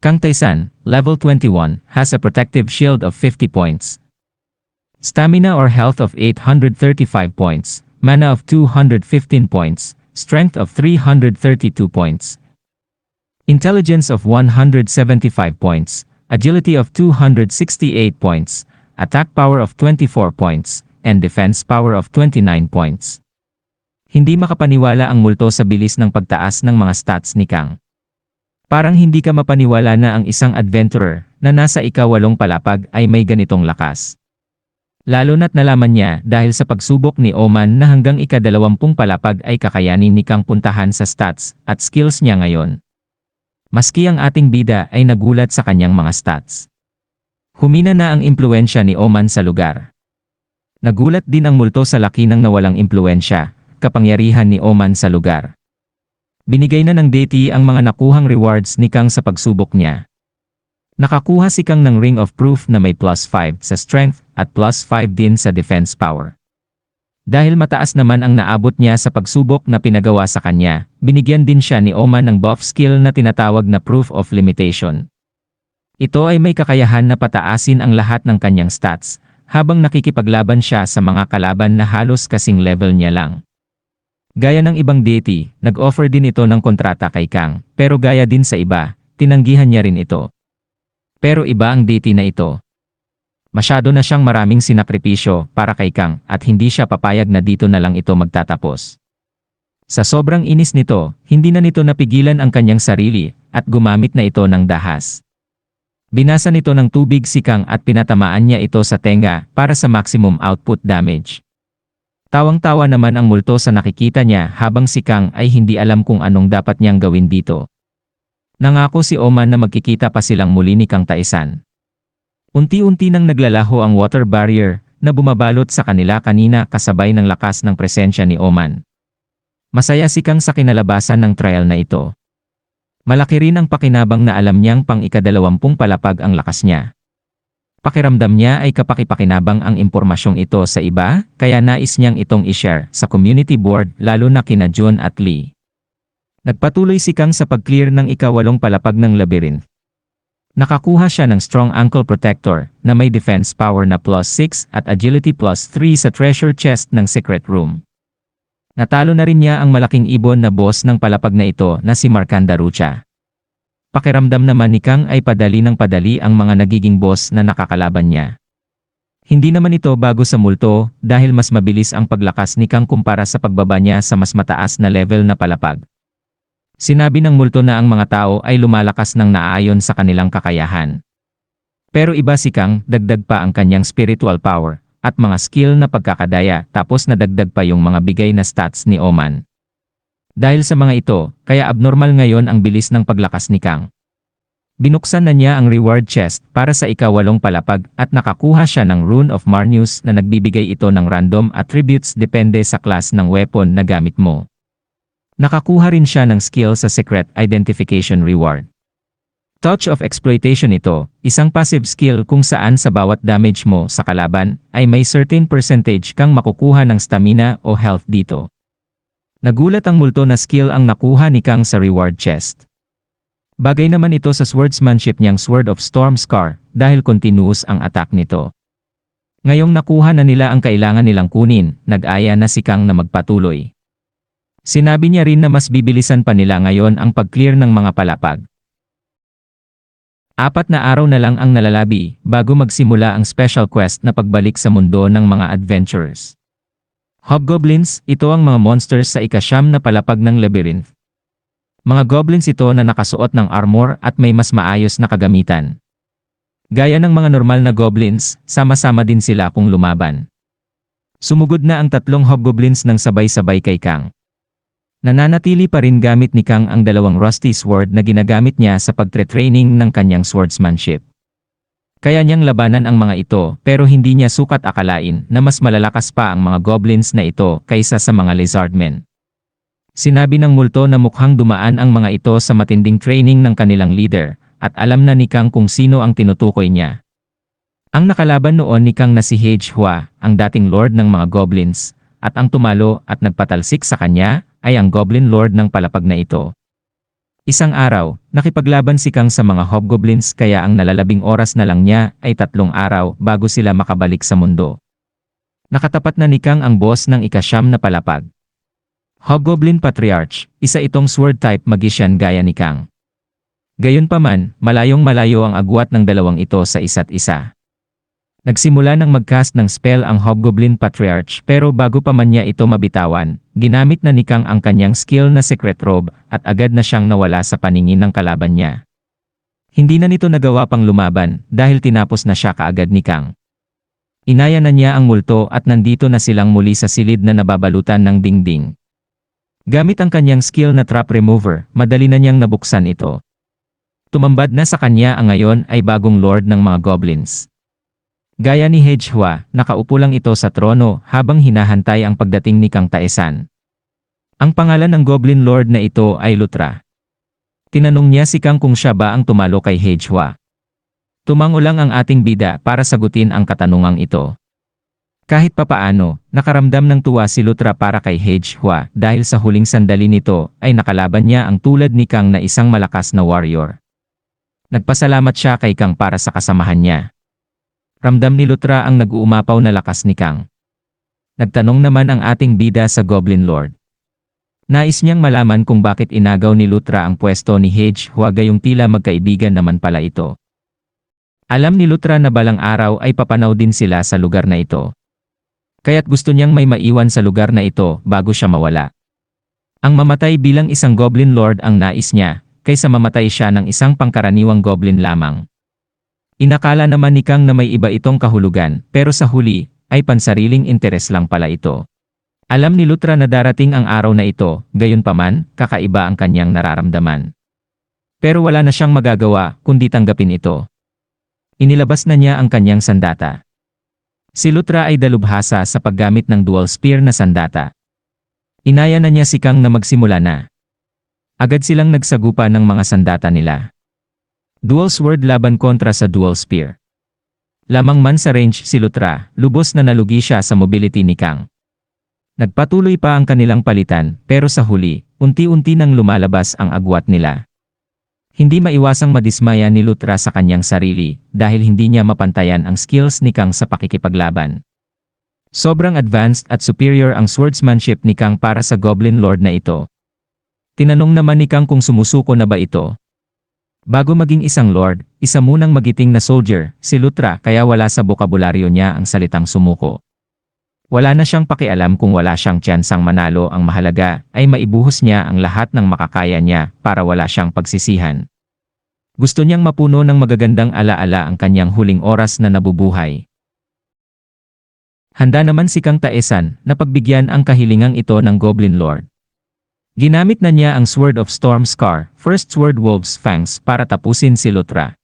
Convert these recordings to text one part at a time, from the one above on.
Kang Taisan, level 21, has a protective shield of 50 points. Stamina or health of 835 points, mana of 215 points, strength of 332 points. Intelligence of 175 points, agility of 268 points, attack power of 24 points, and defense power of 29 points. Hindi makapaniwala ang multo sa bilis ng pagtaas ng mga stats ni Kang. Parang hindi ka mapaniwala na ang isang adventurer na nasa ikawalong palapag ay may ganitong lakas. Lalo na't nalaman niya dahil sa pagsubok ni Oman na hanggang ikadalawampung palapag ay kakayanin ni Kang puntahan sa stats at skills niya ngayon. Maski ang ating bida ay nagulat sa kanyang mga stats. Humina na ang impluensya ni Oman sa lugar. Nagulat din ang multo sa laki ng nawalang impluensya, kapangyarihan ni Oman sa lugar. Binigay na ng deity ang mga nakuhang rewards ni Kang sa pagsubok niya. Nakakuha si Kang ng Ring of Proof na may plus 5 sa strength at plus 5 din sa defense power. Dahil mataas naman ang naabot niya sa pagsubok na pinagawa sa kanya, binigyan din siya ni Oman ng buff skill na tinatawag na Proof of Limitation. Ito ay may kakayahan na pataasin ang lahat ng kanyang stats, habang nakikipaglaban siya sa mga kalaban na halos kasing level niya lang. Gaya ng ibang deity, nag-offer din ito ng kontrata kay Kang, pero gaya din sa iba, tinanggihan niya rin ito. Pero iba ang deity na ito. Masyado na siyang maraming sinakripisyo para kay Kang at hindi siya papayag na dito na lang ito magtatapos. Sa sobrang inis nito, hindi na nito napigilan ang kanyang sarili at gumamit na ito ng dahas. Binasa nito ng tubig si Kang at pinatamaan niya ito sa tenga para sa maximum output damage. Tawang-tawa naman ang multo sa nakikita niya habang si Kang ay hindi alam kung anong dapat niyang gawin dito. Nangako si Oman na magkikita pa silang muli ni Kang Taisan. Unti-unti nang naglalaho ang water barrier na bumabalot sa kanila kanina kasabay ng lakas ng presensya ni Oman. Masaya si Kang sa kinalabasan ng trial na ito. Malaki rin ang pakinabang na alam niyang pang ikadalawampung palapag ang lakas niya. Pakiramdam niya ay kapakipakinabang ang impormasyong ito sa iba, kaya nais niyang itong ishare sa community board lalo na kina John at Lee. Nagpatuloy si Kang sa pag-clear ng ikawalong palapag ng labyrinth. Nakakuha siya ng strong ankle protector na may defense power na plus 6 at agility plus 3 sa treasure chest ng secret room. Natalo na rin niya ang malaking ibon na boss ng palapag na ito na si Markanda Rucha. Pakiramdam naman ni Kang ay padali ng padali ang mga nagiging boss na nakakalaban niya. Hindi naman ito bago sa multo dahil mas mabilis ang paglakas ni Kang kumpara sa pagbaba niya sa mas mataas na level na palapag. Sinabi ng multo na ang mga tao ay lumalakas ng naaayon sa kanilang kakayahan. Pero iba si Kang, dagdag pa ang kanyang spiritual power at mga skill na pagkakadaya tapos nadagdag pa yung mga bigay na stats ni Oman. Dahil sa mga ito, kaya abnormal ngayon ang bilis ng paglakas ni Kang. Binuksan na niya ang reward chest para sa ikawalong palapag at nakakuha siya ng Rune of Marnius na nagbibigay ito ng random attributes depende sa class ng weapon na gamit mo. Nakakuha rin siya ng skill sa Secret Identification Reward. Touch of Exploitation ito, isang passive skill kung saan sa bawat damage mo sa kalaban ay may certain percentage kang makukuha ng stamina o health dito. Nagulat ang multo na skill ang nakuha ni Kang sa reward chest. Bagay naman ito sa swordsmanship niyang Sword of Storm Scar dahil continuous ang attack nito. Ngayong nakuha na nila ang kailangan nilang kunin, nag-aya na si Kang na magpatuloy. Sinabi niya rin na mas bibilisan pa nila ngayon ang pag-clear ng mga palapag. Apat na araw na lang ang nalalabi bago magsimula ang special quest na pagbalik sa mundo ng mga adventurers. Hobgoblins, ito ang mga monsters sa ikasyam na palapag ng labyrinth. Mga goblins ito na nakasuot ng armor at may mas maayos na kagamitan. Gaya ng mga normal na goblins, sama-sama din sila kung lumaban. Sumugod na ang tatlong hobgoblins ng sabay-sabay kay Kang. Nananatili pa rin gamit ni Kang ang dalawang rusty sword na ginagamit niya sa pagtre-training ng kanyang swordsmanship. Kaya niyang labanan ang mga ito pero hindi niya sukat akalain na mas malalakas pa ang mga goblins na ito kaysa sa mga lizardmen. Sinabi ng multo na mukhang dumaan ang mga ito sa matinding training ng kanilang leader at alam na ni Kang kung sino ang tinutukoy niya. Ang nakalaban noon ni Kang na si Hage Hua, ang dating lord ng mga goblins, at ang tumalo at nagpatalsik sa kanya ay ang goblin lord ng palapag na ito. Isang araw, nakipaglaban si Kang sa mga hobgoblins kaya ang nalalabing oras na lang niya ay tatlong araw bago sila makabalik sa mundo. Nakatapat na ni Kang ang boss ng ikasyam na palapag. Hobgoblin Patriarch, isa itong sword-type magician gaya ni Kang. Gayunpaman, malayong malayo ang agwat ng dalawang ito sa isa't isa. Nagsimula ng magcast ng spell ang Hobgoblin Patriarch pero bago pa man niya ito mabitawan, ginamit na ni Kang ang kanyang skill na Secret Robe at agad na siyang nawala sa paningin ng kalaban niya. Hindi na nito nagawa pang lumaban dahil tinapos na siya kaagad ni Kang. Inaya na niya ang multo at nandito na silang muli sa silid na nababalutan ng dingding. Gamit ang kanyang skill na Trap Remover, madali na niyang nabuksan ito. Tumambad na sa kanya ang ngayon ay bagong lord ng mga goblins. Gaya ni Hedgehua, nakaupo lang ito sa trono habang hinahantay ang pagdating ni Kang Taesan. Ang pangalan ng Goblin Lord na ito ay Lutra. Tinanong niya si Kang kung siya ba ang tumalo kay Hedgehua. Tumango lang ang ating bida para sagutin ang katanungang ito. Kahit papaano, nakaramdam ng tuwa si Lutra para kay Hedgehua dahil sa huling sandali nito ay nakalaban niya ang tulad ni Kang na isang malakas na warrior. Nagpasalamat siya kay Kang para sa kasamahan niya. Ramdam ni Lutra ang nag-uumapaw na lakas ni Kang. Nagtanong naman ang ating bida sa Goblin Lord. Nais niyang malaman kung bakit inagaw ni Lutra ang pwesto ni Hedge huwagayong tila magkaibigan naman pala ito. Alam ni Lutra na balang araw ay papanaw din sila sa lugar na ito. Kaya't gusto niyang may maiwan sa lugar na ito bago siya mawala. Ang mamatay bilang isang Goblin Lord ang nais niya, kaysa mamatay siya ng isang pangkaraniwang Goblin lamang. Inakala naman ni Kang na may iba itong kahulugan, pero sa huli, ay pansariling interes lang pala ito. Alam ni Lutra na darating ang araw na ito, gayon paman, kakaiba ang kanyang nararamdaman. Pero wala na siyang magagawa, kundi tanggapin ito. Inilabas na niya ang kanyang sandata. Si Lutra ay dalubhasa sa paggamit ng dual spear na sandata. Inaya na niya si Kang na magsimula na. Agad silang nagsagupa ng mga sandata nila. Dual sword laban kontra sa dual spear. Lamang man sa range si Lutra, lubos na nalugi siya sa mobility ni Kang. Nagpatuloy pa ang kanilang palitan, pero sa huli, unti-unti nang lumalabas ang agwat nila. Hindi maiwasang madismaya ni Lutra sa kanyang sarili, dahil hindi niya mapantayan ang skills ni Kang sa pakikipaglaban. Sobrang advanced at superior ang swordsmanship ni Kang para sa Goblin Lord na ito. Tinanong naman ni Kang kung sumusuko na ba ito, Bago maging isang lord, isa munang magiting na soldier, si Lutra kaya wala sa bokabularyo niya ang salitang sumuko. Wala na siyang pakialam kung wala siyang tsansang manalo ang mahalaga ay maibuhos niya ang lahat ng makakaya niya para wala siyang pagsisihan. Gusto niyang mapuno ng magagandang alaala ang kanyang huling oras na nabubuhay. Handa naman si Kang Taesan na pagbigyan ang kahilingang ito ng Goblin Lord. Ginamit na niya ang Sword of Storm Scar, First Sword Wolf's Fangs para tapusin si Lutra.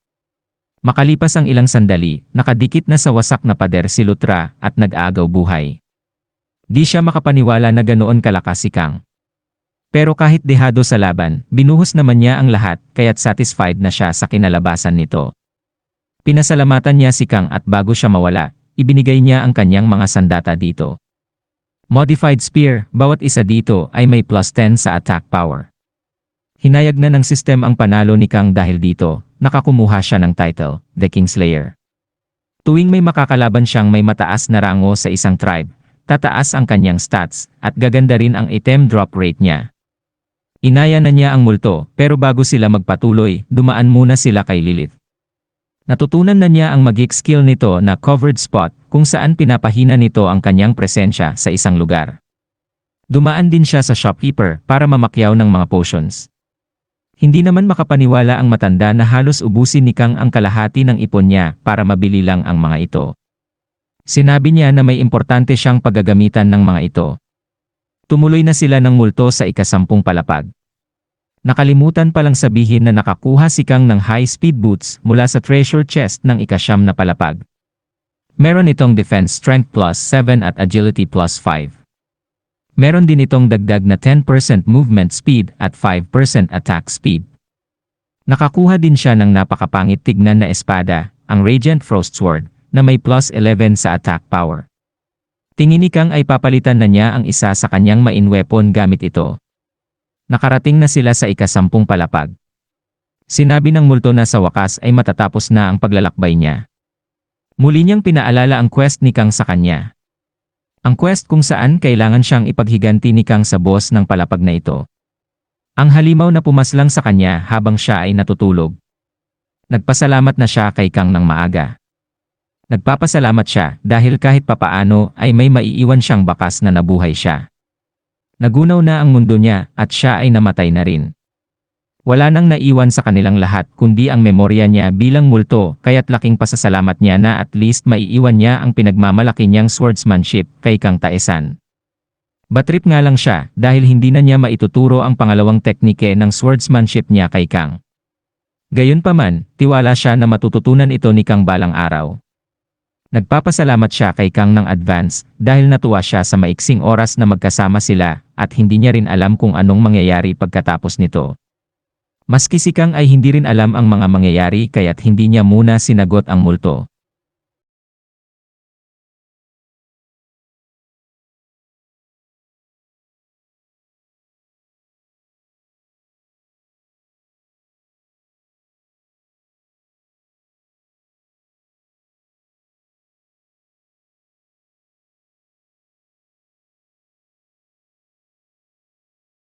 Makalipas ang ilang sandali, nakadikit na sa wasak na pader si Lutra at nag-aagaw buhay. Di siya makapaniwala na ganoon kalakas si Kang. Pero kahit dehado sa laban, binuhos naman niya ang lahat kaya't satisfied na siya sa kinalabasan nito. Pinasalamatan niya si Kang at bago siya mawala, ibinigay niya ang kanyang mga sandata dito. Modified Spear, bawat isa dito ay may plus 10 sa attack power. Hinayag na ng system ang panalo ni Kang dahil dito, nakakumuha siya ng title, The Kingslayer. Tuwing may makakalaban siyang may mataas na rango sa isang tribe, tataas ang kanyang stats, at gaganda rin ang item drop rate niya. Inaya na niya ang multo, pero bago sila magpatuloy, dumaan muna sila kay Lilith. Natutunan na niya ang magic skill nito na covered spot kung saan pinapahina nito ang kanyang presensya sa isang lugar. Dumaan din siya sa shopkeeper para mamakyaw ng mga potions. Hindi naman makapaniwala ang matanda na halos ubusin ni Kang ang kalahati ng ipon niya para mabili lang ang mga ito. Sinabi niya na may importante siyang paggagamitan ng mga ito. Tumuloy na sila ng multo sa ikasampung palapag. Nakalimutan palang sabihin na nakakuha si Kang ng high-speed boots mula sa treasure chest ng ikasyam na palapag. Meron itong defense strength plus 7 at agility plus 5. Meron din itong dagdag na 10% movement speed at 5% attack speed. Nakakuha din siya ng napakapangit tignan na espada, ang Radiant Frost Sword, na may plus 11 sa attack power. Tingin ni Kang ay papalitan na niya ang isa sa kanyang main weapon gamit ito. Nakarating na sila sa ikasampung palapag. Sinabi ng multo na sa wakas ay matatapos na ang paglalakbay niya. Muli niyang pinaalala ang quest ni Kang sa kanya. Ang quest kung saan kailangan siyang ipaghiganti ni Kang sa boss ng palapag na ito. Ang halimaw na pumaslang sa kanya habang siya ay natutulog. Nagpasalamat na siya kay Kang ng maaga. Nagpapasalamat siya dahil kahit papaano ay may maiiwan siyang bakas na nabuhay siya. Nagunaw na ang mundo niya at siya ay namatay na rin. Wala nang naiwan sa kanilang lahat kundi ang memorya niya bilang multo kaya't laking pasasalamat niya na at least maiiwan niya ang pinagmamalaki niyang swordsmanship kay Kang Taesan. Batrip nga lang siya dahil hindi na niya maituturo ang pangalawang teknike ng swordsmanship niya kay Kang. Gayunpaman, tiwala siya na matututunan ito ni Kang balang araw. Nagpapasalamat siya kay Kang ng advance dahil natuwa siya sa maiksing oras na magkasama sila at hindi niya rin alam kung anong mangyayari pagkatapos nito. Maski si Kang ay hindi rin alam ang mga mangyayari kaya't hindi niya muna sinagot ang multo.